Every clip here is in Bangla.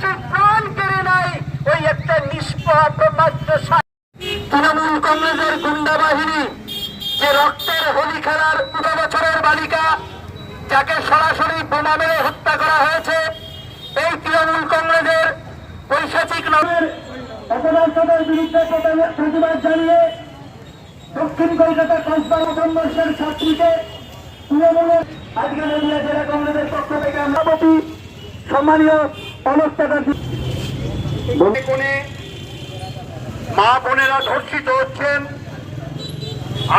মানুষের প্রাণ কেড়ে নেয়। ওই একটা নিষ্পাপ মাত্র তৃণমূল কংগ্রেসের গুন্ডা বাহিনী যে রক্তের হোলি খেলার পনেরো বছরের বালিকা, যাকে সরাসরি বোমা মেরে হত্যা করা হয়েছে, এই তৃণমূল কংগ্রেসের পৈশাচিক নামের অপরাধের বিরুদ্ধে প্রতিবাদ জানিয়ে দক্ষিণ কলকাতা কসবা সংঘর্ষের ছাত্রীকে তৃণমূলের আজকে নদিয়া জেলা কংগ্রেসের পক্ষ থেকে আমরা সম্মানীয় মা বোনেরা ধর্ষিত হচ্ছেন,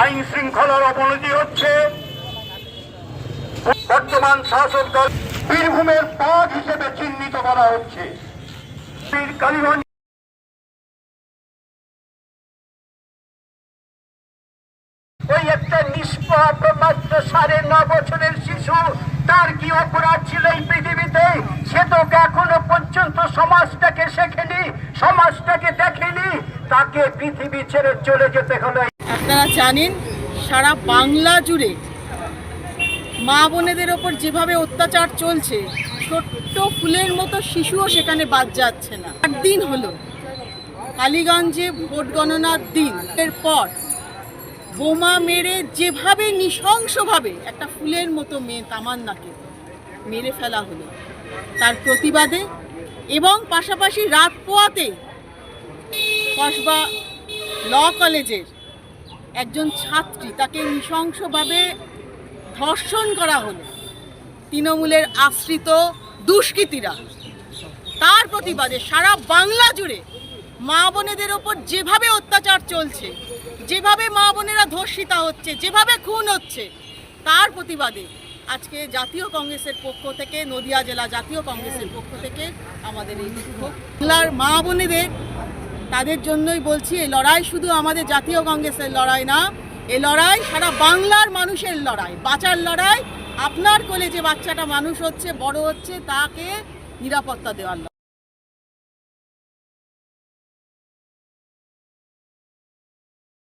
আইন শৃঙ্খলার অবনতি হচ্ছে। বর্তমান শাসক দল বীরভূমের বাঘ হিসেবে চিহ্নিত করা হচ্ছে। ওই একটা নিষ্পাপ, মাত্র সাড়ে ন বছরের শিশু তার কি অপরাধ ছিল এই পৃথিবীতে? সে তো এখনও পর্যন্ত সমাজটাকে শেখেনি, সমাজটাকে দেখেনি। তাকে পৃথিবী ছেড়ে চলে যেতে হলো আপনারা জানেন, সারা বাংলা জুড়ে মা বোনেদের ওপর যেভাবে অত্যাচার চলছে, ছোট্ট ফুলের মতো শিশুও সেখানে বাদ যাচ্ছে না। আট দিন হলো, কালীগঞ্জে ভোট গণনার দিন। এরপর বোমা মেরে যেভাবে নৃশংসভাবে একটা ফুলের মতো মেয়ে তামান্নাকে মেরে ফেলা হলো, তার প্রতিবাদে এবং পাশাপাশি রাত পোয়াতে কসবা ল কলেজের একজন ছাত্রী তাকে নৃশংসভাবে ধর্ষণ করা হলো। তৃণমূলের আশ্রিত দুষ্কৃতীরা তার প্রতিবাদে সারা বাংলা জুড়ে মা বোনেদের ওপর যেভাবে অত্যাচার চলছে, যেভাবে মা বোনেরা ধর্ষিতা হচ্ছে, যেভাবে খুন হচ্ছে, তার প্রতিবাদে আজকে জাতীয় কংগ্রেসের পক্ষ থেকে, নদিয়া জেলা জাতীয় কংগ্রেসের পক্ষ থেকে আমাদের এই বিক্ষোভ বাংলার মা বোনেদের, তাদের জন্যই বলছি, এই লড়াই শুধু আমাদের জাতীয় কংগ্রেসের লড়াই না এই লড়াই সারা বাংলার মানুষের লড়াই। বাঁচার লড়াই, আপনার কোলে যে বাচ্চাটা মানুষ হচ্ছে, বড় হচ্ছে, তাকে নিরাপত্তা দেওয়ার